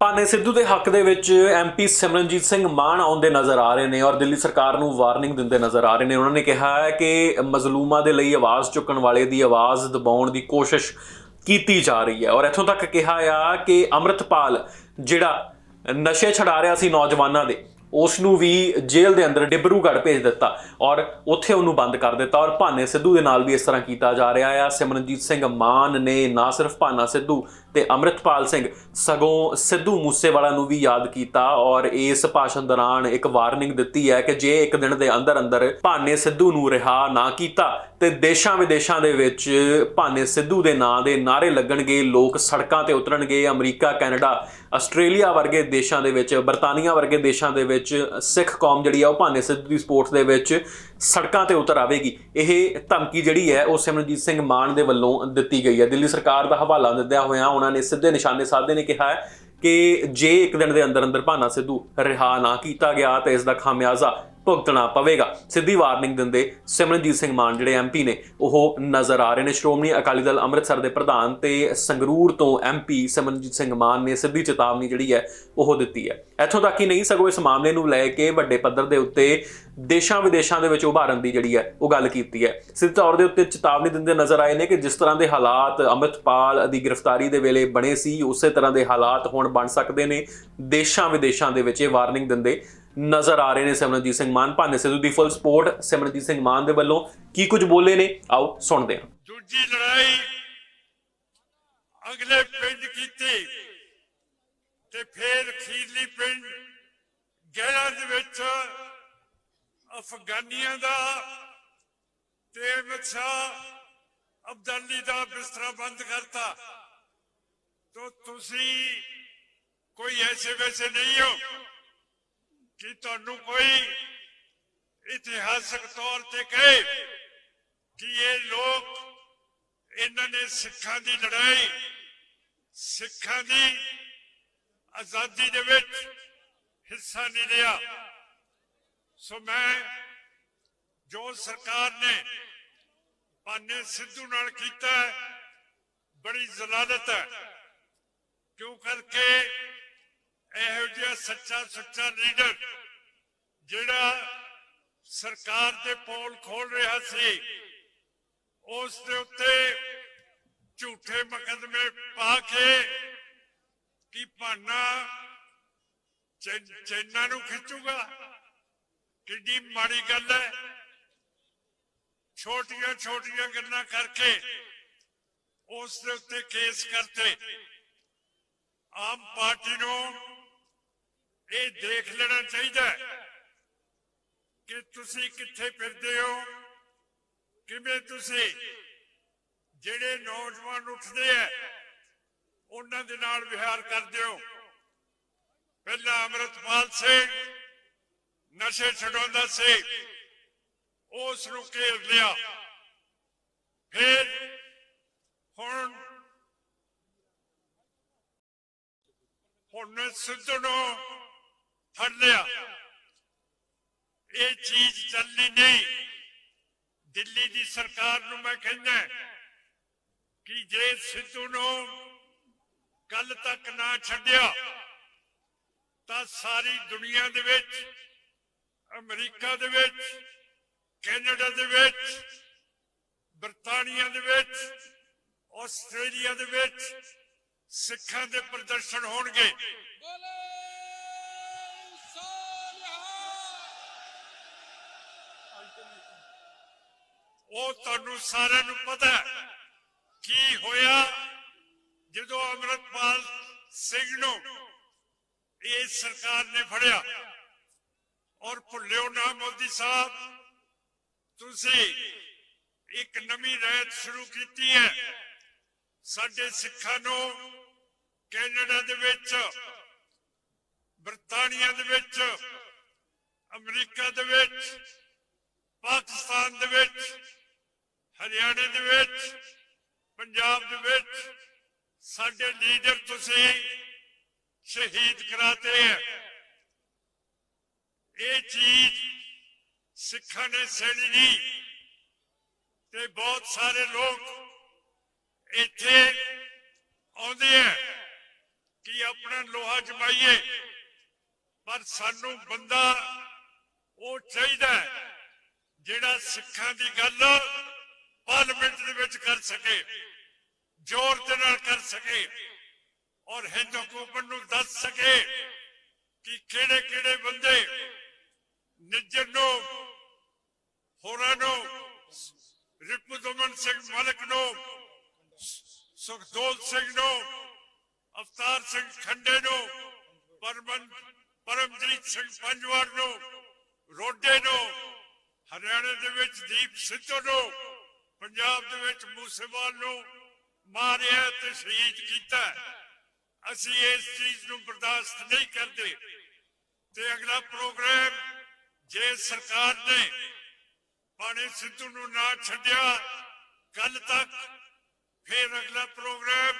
ਭਾਨੇ ਸਿੱਧੂ ਦੇ ਹੱਕ ਦੇ ਵਿੱਚ ਐਮਪੀ ਸਿਮਰਨਜੀਤ ਸਿੰਘ ਮਾਨ ਆਉਂਦੇ ਨਜ਼ਰ ਆ ਰਹੇ ਨੇ ਔਰ ਦਿੱਲੀ ਸਰਕਾਰ ਨੂੰ ਵਾਰਨਿੰਗ ਦਿੰਦੇ ਨਜ਼ਰ ਆ ਰਹੇ ਨੇ। ਉਹਨਾਂ ਨੇ ਕਿਹਾ ਹੈ ਕਿ ਮਜ਼ਲੂਮਾਂ ਦੇ ਲਈ ਆਵਾਜ਼ ਚੁੱਕਣ ਵਾਲੇ ਦੀ ਆਵਾਜ਼ ਦਬਾਉਣ ਦੀ ਕੋਸ਼ਿਸ਼ ਕੀਤੀ ਜਾ ਰਹੀ ਹੈ। ਔਰ ਇੱਥੋਂ ਤੱਕ ਕਿਹਾ ਆ ਕਿ ਅੰਮ੍ਰਿਤਪਾਲ ਜਿਹੜਾ ਨਸ਼ੇ ਛਡਾ ਰਿਹਾ ਸੀ ਨੌਜਵਾਨਾਂ ਦੇ ਉਸ ਨੂੰ ਵੀ ਜੇਲ੍ਹ ਦੇ ਅੰਦਰ ਡਿਬਰੂਗੜ੍ਹ ਭੇਜ ਦਿੱਤਾ ਔਰ ਉੱਥੇ ਉਹਨੂੰ ਬੰਦ ਕਰ ਦਿੱਤਾ ਔਰ ਭਾਨੇ ਸਿੱਧੂ ਦੇ ਨਾਲ ਵੀ ਇਸ ਤਰ੍ਹਾਂ ਕੀਤਾ ਜਾ ਰਿਹਾ ਆ। ਸਿਮਰਨਜੀਤ ਸਿੰਘ ਮਾਨ ਨੇ ਨਾ ਸਿਰਫ ਭਾਨਾ ਸਿੱਧੂ ਤੇ ਅੰਮ੍ਰਿਤਪਾਲ ਸਿੰਘ, ਸਗੋਂ ਸਿੱਧੂ ਮੂਸੇਵਾਲਾ ਨੂੰ ਵੀ ਯਾਦ ਕੀਤਾ ਔਰ ਇਸ ਭਾਸ਼ਣ ਦੌਰਾਨ ਇੱਕ ਵਾਰਨਿੰਗ ਦਿੱਤੀ ਹੈ ਕਿ ਜੇ ਇੱਕ ਦਿਨ ਦੇ ਅੰਦਰ ਅੰਦਰ ਭਾਨੇ ਸਿੱਧੂ ਨੂੰ ਰਿਹਾ ਨਾ ਕੀਤਾ ਤੇ ਦੇਸ਼ਾਂ ਵਿਦੇਸ਼ਾਂ ਦੇ ਵਿੱਚ ਭਾਨੇ ਸਿੱਧੂ ਦੇ ਨਾਂ ਦੇ ਨਾਰੇ ਲੱਗਣਗੇ, ਲੋਕ ਸੜਕਾਂ ਤੇ ਉਤਰਨਗੇ, ਅਮਰੀਕਾ, ਕੈਨੇਡਾ, ਆਸਟ੍ਰੇਲੀਆ ਵਰਗੇ ਦੇਸ਼ਾਂ ਦੇ ਵਿੱਚ, ਬਰਤਾਨੀਆ ਵਰਗੇ ਦੇਸ਼ਾਂ ਦੇ ਵਿੱਚ ਸਿੱਖ ਕੌਮ ਜਿਹੜੀ ਆ ਉਹ ਭਾਨੇ ਸਿੱਧੂ ਦੀ ਸਪੋਰਟਸ ਦੇ ਵਿੱਚ ਸੜਕਾਂ ਤੇ ਉਤਰ ਆਵੇਗੀ। ਇਹ ਧਮਕੀ ਜਿਹੜੀ ਹੈ ਉਹ ਸਿਮਰਨਜੀਤ ਸਿੰਘ ਮਾਨ ਦੇ ਵੱਲੋਂ ਦਿੱਤੀ ਗਈ ਹੈ। ਦਿੱਲੀ ਸਰਕਾਰ ਦਾ ਹਵਾਲਾ ਦਿੰਦਿਆਂ ਹੋਇਆਂ ਉਹਨਾਂ ਨੇ ਸਿੱਧੇ ਨਿਸ਼ਾਨੇ ਸਾਧੇ ਨੇ ਕਿਹਾ ਹੈ ਕਿ ਜੇ ਇੱਕ ਦਿਨ ਦੇ ਅੰਦਰ ਅੰਦਰ ਭਾਨਾ ਸਿੱਧੂ ਰਿਹਾ ਨਾ ਕੀਤਾ ਗਿਆ ਤਾਂ ਇਸ ਦਾ ਖਾਮਿਆਜ਼ਾ ਭੁਗਤਣਾ ਪਵੇਗਾ। ਸਿੱਧੀ ਵਾਰਨਿੰਗ ਦਿੰਦੇ ਸਿਮਰਨਜੀਤ ਸਿੰਘ ਮਾਨ, ਜਿਹੜੇ ਐਮਪੀ ਨੇ, ਉਹ ਨਜ਼ਰ ਆ ਰਹੇ ਨੇ। ਸ਼੍ਰੋਮਣੀ ਅਕਾਲੀ ਦਲ ਅੰਮ੍ਰਿਤਸਰ ਦੇ ਪ੍ਰਧਾਨ ਤੇ ਸੰਗਰੂਰ ਤੋਂ ਐਮਪੀ ਸਿਮਰਨਜੀਤ ਸਿੰਘ ਮਾਨ ਨੇ ਸਿੱਧੀ ਚੇਤਾਵਨੀ ਜਿਹੜੀ ਹੈ, ਉਹ ਦਿੱਤੀ ਹੈ। ਇੱਥੋਂ ਤੱਕ ਹੀ ਨਹੀਂ ਸਗੋਂ ਇਸ ਮਾਮਲੇ ਨੂੰ ਲੈ ਕੇ ਵੱਡੇ ਪੱਧਰ ਦੇ ਉੱਤੇ ਦੇਸ਼ਾਂ ਵਿਦੇਸ਼ਾਂ ਦੇ ਵਿੱਚ ਉਭਾਰਨ ਦੀ ਜਿਹੜੀ ਹੈ, ਉਹ ਗੱਲ ਕੀਤੀ ਹੈ। ਸਿੱਧੇ ਤੌਰ ਦੇ ਉੱਤੇ ਚੇਤਾਵਨੀ ਦਿੰਦੇ ਨਜ਼ਰ ਆਏ ਨੇ ਕਿ ਜਿਸ ਤਰ੍ਹਾਂ ਦੇ ਹਾਲਾਤ ਅੰਮ੍ਰਿਤਪਾਲ ਦੀ ਗ੍ਰਿਫਤਾਰੀ ਦੇ ਵੇਲੇ ਬਣੇ ਸੀ, ਉਸੇ ਤਰ੍ਹਾਂ ਦੇ ਹਾਲਾਤ ਹੁਣ ਬਣ ਸਕਦੇ ਨੇ। ਦੇਸ਼ਾਂ ਵਿਦੇਸ਼ਾਂ ਦੇ ਵਿੱਚ ਇਹ ਵਾਰਨਿੰਗ ਦਿੰਦੇ ਨਜ਼ਰ ਆ ਰਹੇ ਨੇ ਸਿਮਰਨਜੀਤ ਸਿੰਘ ਮਾਨ। ਭਾਨੇ ਸਿੱਧੂ ਦੀ ਫੁੱਲ ਸਪੋਰਟ ਸਿਮਰਨਜੀਤ ਸਿੰਘ ਮਾਨ ਦੇ ਵੱਲੋਂ। ਕੀ ਕੁਝ ਬੋਲੇ ਨੇ? ਆਓ ਸੁਣਦੇ ਹਾਂ। ਦੂਜੀ ਲੜਾਈ ਅਗਲੇ ਪਿੰਡ ਕੀਤੀ ਤੇ ਫੇਰ ਖੀਰਲੀ ਪਿੰਡ ਗਹਿਰਾ ਦੇ ਵਿੱਚ ਅਫਗਾਨੀਆਂ ਦਾ ਤੇ ਮਛਾ ਅਬਦਾਲੀ ਦਾ ਬਿਸਤਰਾ ਬੰਦ ਕਰਤਾ। ਤੋ ਤੁਸੀਂ ਕੋਈ ਐਸੇ ਵੈਸੇ ਨਹੀਂ ਹੋ ਕਿ ਤੁਹਾਨੂੰ ਕੋਈ ਇਤਿਹਾਸਕ ਤੌਰ ਤੇ ਕਹੇ ਕਿ ਇਹ ਲੋਕ ਇਹਨਾਂ ਨੇ ਸਿੱਖਾਂ ਦੀ ਲੜਾਈ, ਸਿੱਖਾਂ ਦੀ ਆਜ਼ਾਦੀ ਦੇ ਵਿੱਚ ਹਿੱਸਾ ਨਹੀਂ ਲਿਆ? ਸੋ ਮੈਂ ਜੋ ਸਰਕਾਰ ਨੇ ਪਾਨੇ ਸਿੱਧੂ ਨਾਲ ਕੀਤਾ ਬੜੀ ਜ਼ਲਾਲਤ ਹੈ। ਕਿਉਂ ਕਰਕੇ ਇਹੋ ਜਿਹਾ ਸੱਚਾ ਸੁੱਚਾ ਲੀਡਰ ਜਿਹੜਾ ਸਰਕਾਰ ਦੇ ਪੋਲ ਖੋਲ ਰਿਹਾ ਸੀ, ਉਸ ਦੇ ਉੱਤੇ ਝੂਠੇ ਮੁਕੱਦਮੇ ਪਾ ਕੇ ਕੀ ਭਾਨਾ ਚੈਨਾ ਨੂੰ ਖਿੱਚੂਗਾ? ਕਿੱਡੀ ਮਾੜੀ ਗੱਲ ਹੈ। ਛੋਟੀਆਂ ਛੋਟੀਆਂ ਗੱਲਾਂ ਕਰਕੇ ਉਸ ਦੇ ਉੱਤੇ ਕੇਸ ਕਰਤੇ। ਆਮ ਪਾਰਟੀ ਨੂੰ ਇਹ ਦੇਖ ਲੈਣਾ ਚਾਹੀਦਾ ਕਿ ਤੁਸੀਂ ਕਿੱਥੇ ਫਿਰਦੇ ਹੋ, ਕਿਵੇਂ ਤੁਸੀਂ ਜਿਹੜੇ ਨੌਜਵਾਨ ਉੱਠਦੇ ਆ, ਉਹਨਾਂ ਦੇ ਨਾਲ ਵਿਹਾਰ ਕਰਦੇ ਹੋ। ਪਹਿਲਾਂ ਅਮਰਤਪਾਲ ਸਿੰਘ, ਨਸ਼ੇ ਛਡਾਉਂਦਾ ਸੀ, ਉਸ ਨੂੰ ਘੇਰ ਲਿਆ। ਫਿਰ ਹੁਣ ਹੁਣ ਸਿੱਧੂ ਨੂੰ ਫੜ ਲਿਆ ਇਹ ਚੀਜ਼ ਚੱਲਣੀ ਨਹੀਂ। ਦਿੱਲੀ ਦੀ ਸਰਕਾਰ ਨੂੰ ਮੈਂ ਕਹਿੰਦਾ ਕਿ ਜੇ ਸਿੱਧੂ ਨੂੰ ਕੱਲ ਤੱਕ ਨਾ ਛੱਡਿਆ, ਤਾਂ ਸਾਰੀ ਦੁਨੀਆ ਦੇ ਵਿੱਚ, ਅਮਰੀਕਾ ਦੇ ਵਿੱਚ, ਕੈਨੇਡਾ ਦੇ ਵਿੱਚ, ਬਰਤਾਨੀਆ ਦੇ ਵਿੱਚ, ਆਸਟ੍ਰੇਲੀਆ ਦੇ ਵਿੱਚ ਸਿੱਖਾਂ ਦੇ ਪ੍ਰਦਰਸ਼ਨ ਹੋਣਗੇ। ਉਹ ਤੁਹਾਨੂੰ ਸਾਰਿਆਂ ਨੂੰ ਪਤਾ ਕੀ ਹੋਇਆ ਜਦੋਂ ਅਮਰਤਪਾਲ ਸਿੰਘ ਨੂੰ ਇਹ ਸਰਕਾਰ ਨੇ ਫੜਿਆ। ਔਰ ਭੁੱਲਿਓ ਨਾ ਮੋਦੀ ਸਾਹਿਬ, ਤੁਸੀਂ ਇੱਕ ਨਵੀਂ ਰਹਿਤ ਸ਼ੁਰੂ ਕੀਤੀ ਹੈ। ਸਾਡੇ ਸਿੱਖਾਂ ਨੂੰ ਕੈਨੇਡਾ ਦੇ ਵਿੱਚ, ਬਰਤਾਨੀਆ ਦੇ ਵਿੱਚ, ਅਮਰੀਕਾ ਦੇ ਵਿੱਚ ਪਾਕਿਸਤਾਨ ਦੇ ਵਿੱਚ, ਹਰਿਆਣੇ ਦੇ ਵਿੱਚ, ਪੰਜਾਬ ਦੇ ਵਿੱਚ ਸਾਡੇ ਲੀਡਰ ਤੁਸੀਂ ਸ਼ਹੀਦ ਕਰਾਤੇ ਹੈ ਇਹ ਚੀਜ਼ ਸਿੱਖਾਂ ਨੇ ਸਹਿਣੀ ਤੇ ਬਹੁਤ ਸਾਰੇ ਲੋਕ ਇੱਥੇ ਆਉਂਦੇ ਆ ਕਿ ਆਪਣਾ ਲੋਹਾ ਜਮਾਈਏ, ਪਰ ਸਾਨੂੰ ਬੰਦਾ ਉਹ ਚਾਹੀਦਾ ਹੈ ਜਿਹੜਾ ਸਿੱਖਾਂ ਦੀ ਗੱਲ ਪਾਰਲੀਮੈਂਟ ਦੇ ਵਿੱਚ ਕਰ ਸਕੇ, ਜ਼ੋਰ ਦੇ ਨਾਲ ਕਰ ਸਕੇ ਔਰ ਹਿੰਦੂ ਕੌਮ ਨੂੰ ਦੱਸ ਸਕੇ ਕਿ ਕਿਹੜੇ ਕਿਹੜੇ ਬੰਦੇ ਨਿੱਜਰ ਨੂੰ, ਹੋਰਾਂ ਨੂੰ, ਰਿਪੁਦਮਨ ਸਿੰਘ ਮਲਕ ਨੂੰ, ਸੁਖਦੋਲ ਸਿੰਘ ਨੂੰ, ਅਵਤਾਰ ਸਿੰਘ ਖੰਡੇ ਨੂੰ, ਪਰਮਨ ਪਰਮਜੀਤ ਸਿੰਘ ਪੰਜਵਾੜ ਨੂੰ, ਰੋਡੇ ਨੂੰ ਹਰਿਆਣੇ ਦੇ ਵਿੱਚ ਦੀਪ ਸਿੱਧੂ ਨੂੰ, ਪੰਜਾਬ ਦੇ ਵਿੱਚ ਮੂਸੇਵਾਲ ਨੂੰ ਮਾਰਿਆ ਤੇ ਸ਼ਹੀਦ ਕੀਤਾ। ਅਸੀਂ ਇਸ ਚੀਜ਼ ਨੂੰ ਬਰਦਾਸ਼ਤ ਨਹੀਂ ਕਰਦੇ। ਤੇ ਅਗਲਾ ਪ੍ਰੋਗਰਾਮ ਜੇ ਸਰਕਾਰ ਨੇ ਪਾਣੀ ਸਿੱਧੂ ਨੂੰ ਨਾ ਛੱਡਿਆ ਕੱਲ ਤੱਕ ਫਿਰ ਅਗਲਾ ਪ੍ਰੋਗਰਾਮ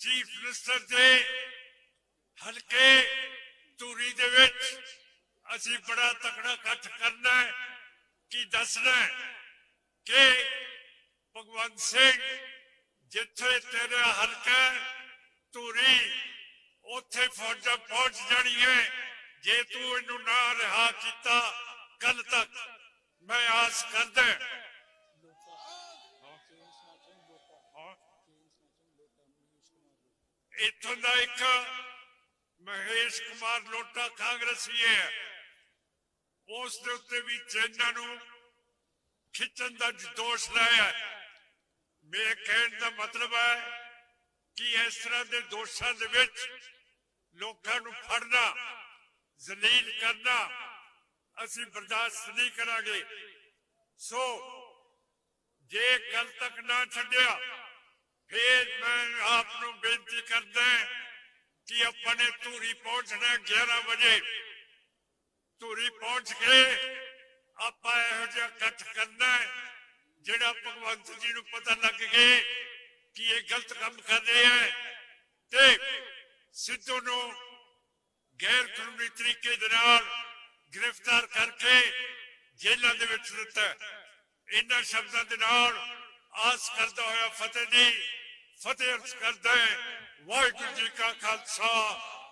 ਚੀਫ ਮਿਨਿਸਟਰ ਦੇ ਹਲਕੇ ਧੂਰੀ ਦੇ ਵਿੱਚ ਅਸੀਂ ਬੜਾ ਤਕੜਾ ਇਕੱਠ ਕਰਨਾ ਹੈ। ਕੀ ਦੱਸਣਾ ਹੈ ਕਿ ਭਗਵੰਤ ਸਿੰਘ ਜਿੱਥੇ ਤੇਰਾ ਹਲਕਾ ਧੂਰੀ, ਉੱਥੇ ਫੌਜਾਂ ਪਹੁੰਚ ਜਾਣੀਆਂ ਜੇ ਤੂੰ ਇਹਨੂੰ ਨਾ ਰਿਹਾ ਕੀਤਾ ਕੱਲ ਤੱਕ ਮੈਂ ਆਸ ਕਰਦਾ ਇਥੋਂ ਦਾ ਇੱਕ ਮਹੇਸ਼ ਕੁਮਾਰ ਲੋਟਾ ਕਾਂਗਰਸੀ ਹੈ। ਉਸ ਦੇ ਉੱਤੇ ਵੀ ਚੈਨਾ ਨੂੰ ਖਿੱਚਣ ਦਾ ਦੋਸ਼ ਲਾਇਆ ਮੇਰੇ ਕਹਿਣ ਦਾ ਮਤਲਬ ਹੈ ਕਿ ਇਸ ਤਰ੍ਹਾਂ ਦੇ ਦੋਸ਼ਾਂ ਦੇ ਵਿੱਚ ਲੋਕਾਂ ਨੂੰ ਫੜਨਾ, ਜ਼ਲੀਲ ਕਰਨਾ, ਅਸੀਂ ਬਰਦਾਸ਼ਤ ਨਹੀਂ ਕਰਾਂਗੇ। ਸੋ, ਜੇ ਕੱਲ ਤੱਕ ਨਾ ਛੱਡਿਆ, ਫਿਰ ਮੈਂ ਆਪ ਨੂੰ ਬੇਨਤੀ ਕਰਦਾ ਕਿ ਆਪਾਂ ਨੇ ਧੂਰੀ ਪਹੁੰਚਣਾ 11 ਵਜੇ। ਧੂਰੀ ਪਹੁੰਚ ਕੇ ਆਪਾਂ ਇਹੋ ਜਿਹਾ ਇਕੱਠ ਕਰਨਾ ਜਿਹੜਾ ਭਗਵੰਤ ਜੀ ਨੂੰ ਪਤਾ ਲੱਗ ਗਏ ਕਿ ਇਹ ਗਲਤ ਕੰਮ ਕਰ ਰਹੇ ਹੈ ਤੇ ਸਿੱਧੂ ਨੂੰ ਗੈਰ ਕਾਨੂੰਨੀ ਤਰੀਕੇ ਦੇ ਨਾਲ ਗ੍ਰਿਫਤਾਰ ਕਰਕੇ ਜੇਲ੍ਹਾਂ ਦੇ ਵਿੱਚ ਦਿੱਤਾ ਇਹਨਾਂ ਸ਼ਬਦਾਂ ਦੇ ਨਾਲ ਆਸ ਕਰਦਾ ਹੋਇਆ ਫਤਿਹ ਦੀ ਫਤਿਹ ਅਰਜ਼ ਕਰਦਾ ਹੈ, ਵਾਹਿਗੁਰੂ ਜੀ ਕਾ ਖਾਲਸਾ।